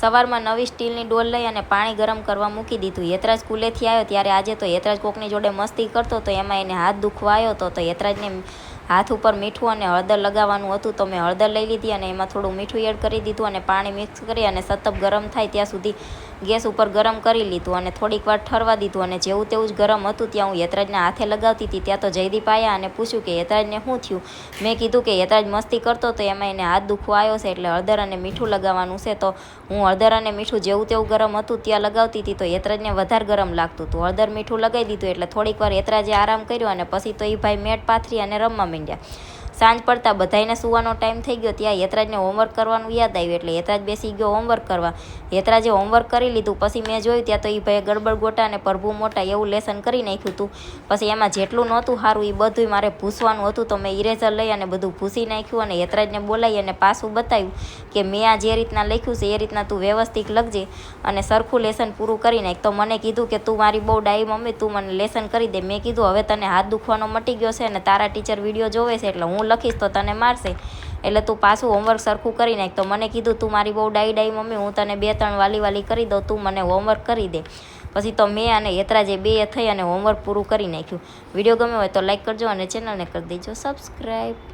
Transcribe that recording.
સવારમાં નવી સ્ટીલની ડોલ લઈ અને પાણી ગરમ કરવા મૂકી દીધું. યતરાજ સ્કૂલેથી આવ્યો ત્યારે આજે તો યતરાજ કોકની જોડે મસ્તી કરતો તો એમાં એને હાથ દુખવા આવ્યો હતો તો યતરાજને હાથ ઉપર મીઠું અને હળદર લગાવવાનું હતું, તો મેં હળદર લઈ લીધી અને એમાં થોડું મીઠું એડ કરી દીધું અને પાણી મિક્સ કરી અને સતત ગરમ થાય ત્યાં સુધી ગેસ ઉપર ગરમ કરી લીધું અને થોડીક વાર ઠરવા દીધું અને જેવું તેવું જ ગરમ હતું ત્યાં હું યતરાજના હાથે લગાવતી હતી. ત્યાં તો જયદીપ આવ્યા અને પૂછ્યું કે, યતરાજને શું થયું? મેં કીધું કે, યતરાજ મસ્તી કરતો તો એમાં એને હાથ દુખવા આવ્યો છે એટલે હળદર અને મીઠું લગાવવાનું છે. તો હું હળદર અને મીઠું જેવું તેવું ગરમ હતું ત્યાં લગાવતી હતી તો યતરાજને વધારે ગરમ લાગતું હતું. હળદર મીઠું લગાવી દીધું એટલે થોડીક વાર યતરાજે આરામ કર્યો અને પછી તો એ ભાઈ મેટ પાથરી અને રમવા માંડ્યા. સાંજ પડતા બધાને સુવાનો ટાઈમ થઈ ગયો, ત્યાં યતરાજને હોમવર્ક કરવાનું યાદ આવ્યું એટલે યતરાજ બેસી ગયો હોમવર્ક કરવા. યતરાજે હોમવર્ક કરી લીધું, પછી મેં જોયું ત્યાં તો એ ભાઈ ગડબડ ગોટા અને પ્રભુ મોટા એવું લેસન કરી નાખ્યું હતું પછી એમાં જેટલું નહોતું સારું એ બધું મારે ભૂસવાનું હતું, તો મેં ઇરેઝર લઈ અને બધું ભૂસી નાખ્યું અને યતરાજને બોલાવી અને પાછું બતાવ્યું કે મેં આ જે રીતના લખ્યું છે, એ રીતના તું વ્યવસ્થિત લખજે અને સરખું લેસન પૂરું કરી નાખ. તો મને કીધું કે તું મારી બહુ ડાઈ મમ્મી, તું મને લેસન કરી દે. મેં કીધું, હવે તને હાથ દુખવાનો મટી ગયો છે અને તારા ટીચર વીડિયો જોવે છે, એટલે હું લખીશ તો તને મારશે. એટલે તું પાછું હોમવર્ક સરખું કરી નાખ તો મને કીધું, તું મારી બહુ ડાઈ ડાઈ મમ્મી, હું તને બે ત્રણ વાલી વાલી કરી દઉં, તું મને હોમવર્ક કરી દે. પછી તો મેં અને યતરાજે બે થઈ અને હોમવર્ક પૂરું કરી નાખ્યું. વીડિયો ગમ્યો હોય તો લાઈક કરજો અને ચેનલને કરી દેજો. સબસ્ક્રાઈબ